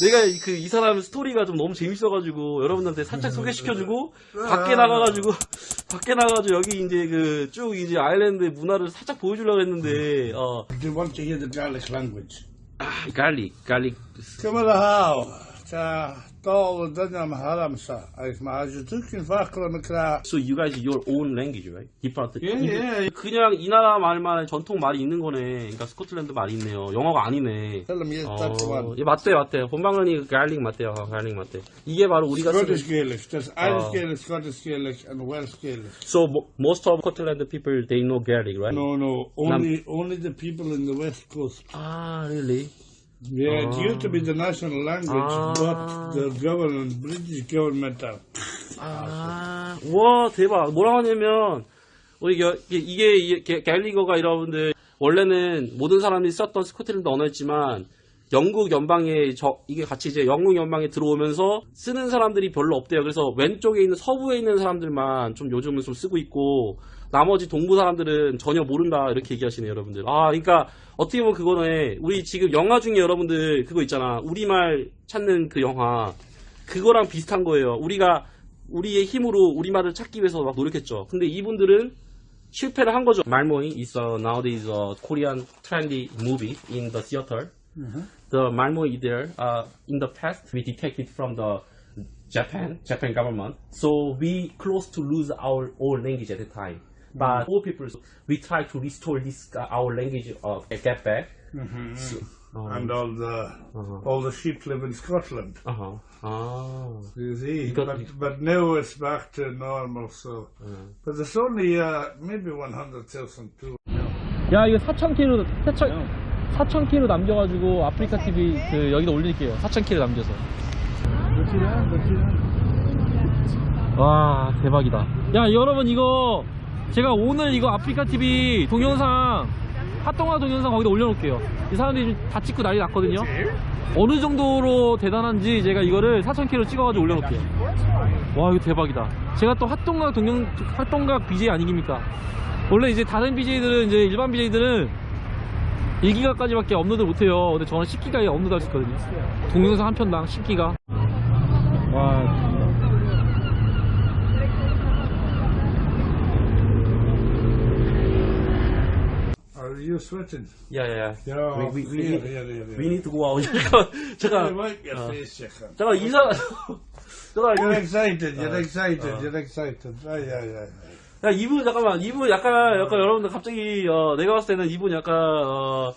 내가 그 이 사람 스토리가 좀 너무 재밌어가지고 여러분들한테 살짝 소개시켜주고 밖에 나가가지고 밖에 나가가지고 여기 이제 그 쭉 이제 아일랜드 문화를 살짝 보여주려고 했는데 어. Do you want to hear the Gaelic language? 갈릭 Cymru Ta So you guys your own language, right? Different. 예, 예. 그냥 이 나라 말만 전통 말이 있는 거네. 그러니까 스코틀랜드 말이 있네요. 영어가 아니네. Tell them yes, 어, that's the one. 예, 맞대요, 맞대요. 본방은이 갈릭 맞대요, 갈릭 맞대. 이게 바로 우리가 쓰는. Scottish Gaelic. There's Irish Oh. Gaelic, Scottish Gaelic, and Welsh Gaelic. So mo- most of Scotland people they know Gaelic, right? No, no, only only the people in the west coast. Ah, really? Yeah, it used to be the national language, Ah. but the government, British government, uh, 아, 와 대박. 뭐라고 하냐면 우리 겨- 이게, 이게 게- 갤리거가 여러분들 원래는 모든 사람들이 썼던 스코틀랜드 언어였지만 영국 연방에 저 이게 같이 이제 영국 연방에 들어오면서 쓰는 사람들이 별로 없대요. 그래서 왼쪽에 있는 서부에 있는 사람들만 좀 요즘은 좀 쓰고 있고 나머지 동부 사람들은 전혀 모른다 이렇게 얘기하시네요, 여러분들. 아, 그러니까 어떻게 보면 그거네. 우리 지금 영화 중에 여러분들 그거 있잖아. 우리말 찾는 그 영화. 그거랑 비슷한 거예요. 우리가 우리의 힘으로 우리말을 찾기 위해서 막 노력했죠. 근데 이분들은 실패를 한 거죠. 말모이 is a, nowadays a Korean trendy movie in the theater. The 말모이 there uh, in the past we detected from the Japan Japan government. So we close to lose our own language at the time. But all people we try to restore this uh, our language of get back. So, um, and all the all the sheep live in Scotland. uh-huh. 아. You see, Because- but but now it's back to normal. So, but there's only uh, maybe one hundred thousand too. 야 이거 4,000km 4,000 4,000km 남겨가지고 아프리카 TV 그 여기다 올릴게요. 4,000km 남겨서. 와 대박이다. 야 여러분 이거 제가 오늘 이거 아프리카 TV 동영상 핫동화 동영상 거기다 올려놓을게요. 이 사람들이 다 찍고 난리 났거든요. 어느 정도로 대단한지 제가 이거를 4,000km 찍어가지고 올려놓을게요. 와 이거 대박이다. 제가 또 핫동각 동영 핫동각 BJ 아니깁니까? 원래 이제 다른 BJ들은 이제 일반 BJ들은 1기가까지밖에 업로드 못해요. 근데 저는 10기가에 업로드 할 수 있거든요. 동영상 한 편당 10기가. 와. Are you sweating? 야야야. Yeah. We, we, we, here, need, here, here, here. we need to go out. 잠깐, Hey, 잠깐, wipe your uh, face, you cunt. 잠깐 이사. 잠깐 You're 이거- excited. You're Uh, excited. uh. You're excited. Ah, yeah, yeah. 야 이분 잠깐만 이분 약간 약간 여러분들 갑자기 어, 내가 봤을 때는 이분 약간 어,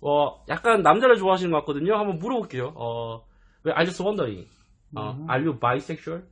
어 약간 남자를 좋아하시는 것 같거든요. 한번 물어볼게요. 어, 왜 I just wondering. 어, Are you bisexual?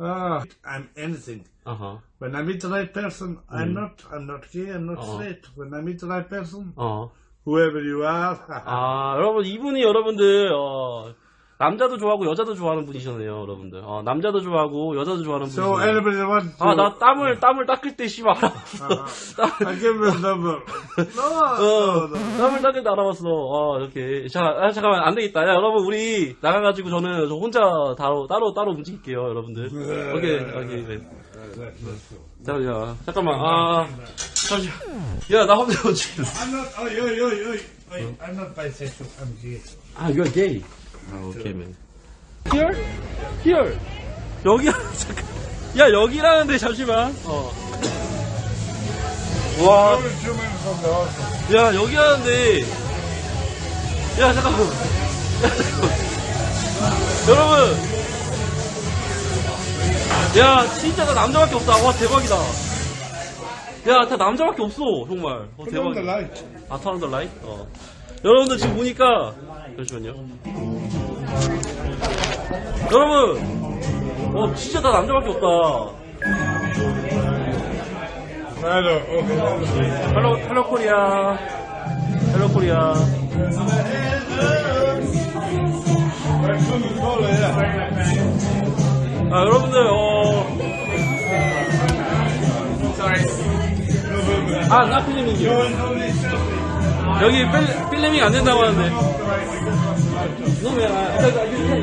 Ah, I'm anything. 어허. When I meet the right person, I'm not. I'm not gay. I'm not Uh-huh. straight. When I meet the right person, 어. whoever you are, 아, 여러분, 이분이 여러분들, 어, 남자도 좋아하고 여자도 좋아하는 분이시네요, 여러분들. 어, 남자도 좋아하고 여자도 좋아하는 so 분이시네요. anybody wants to, 아, 나 땀을, 땀을 닦을 때 씨발 알아봤어. I give him a number. No, 어. 땀을 닦을 때 알아봤어. 어, 이렇게. 자, 아, 잠깐만, 안 되겠다. 야, 여러분, 우리 나가가지고 저는 저 혼자 따로, 따로, 따로 움직일게요, 여러러분들. 오케이, 오케이, 네. 잠깐만, 잠깐만, 아, 잠시만. 야, 나 혼자 움직일래. I'm not. Oh, yo, yo. yo. I'm not bisexual. I'm gay. 아, you're gay. 아, 오케이, man. Here? Here. 여기야, 잠깐. 야, 여기라는데, 잠시만. 어. 와. 야, 여기라는데. 야, 잠깐만. 야, 잠깐만. 여러분. 야, 진짜 나 남자밖에 없다. 와, 대박이다. 야, 다 남자밖에 없어, 정말. 어, light. 아, 터는 더 라이트? 어. 여러분들 지금 보니까, 잠시만요. 여러분! 어, 진짜 다 남자밖에 없다. Okay. 헬로, 헬로 코리아. 헬로 코리아. 아, 여러분들, 어. 아, 나 필리밍이요. 여기 필, 필리밍 안 된다고 하는데. No, man, uh, uh, you, man,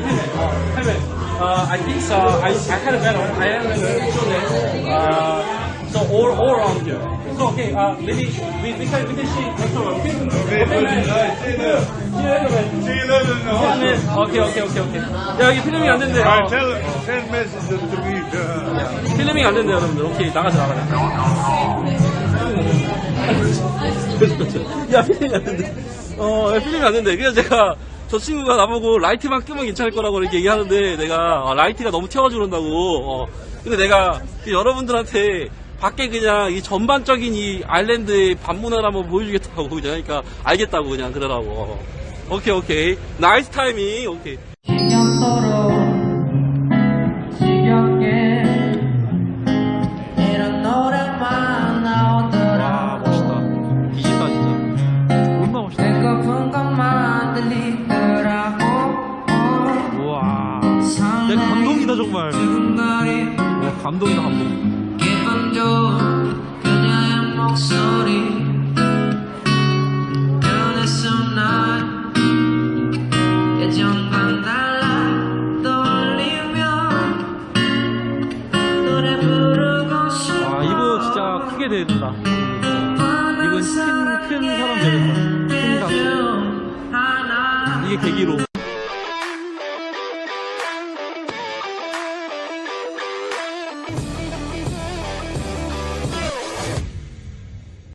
hey, man. Uh, I think so. I, I had a better. I had a better. Uh, So all all around here. So okay, uh, maybe we we can we can see. Okay, okay. 오케이 오케이 오케이 오케이. 야 여기 필름이 안 된대. 어. tell send messages to me. Uh, 필름이 안 된대 여러분들. 오케이 나가자 나가자. 야 필름이 안 된대. 어 야, 필름이 안 된대. 그래서 제가 저 친구가 나보고 라이트만 끄면 괜찮을 거라고 이렇게 얘기하는데 내가 어, 라이트가 너무 튀어가지고 그런다고. 어. 근데 내가 그 여러분들한테 밖에 그냥 이 전반적인 이 아일랜드의 반문화를 한번 보여주겠다고 그냥 그러니까 알겠다고 그냥 그러라고. 어. 오케이 오케이. 나이스 타이밍. 오케이. 정말. 와 감동이다 감동. 와 이분 진짜 크게 된다. 이분 큰, 큰 사람 되겠다. 큰 가수. 이게 계기로.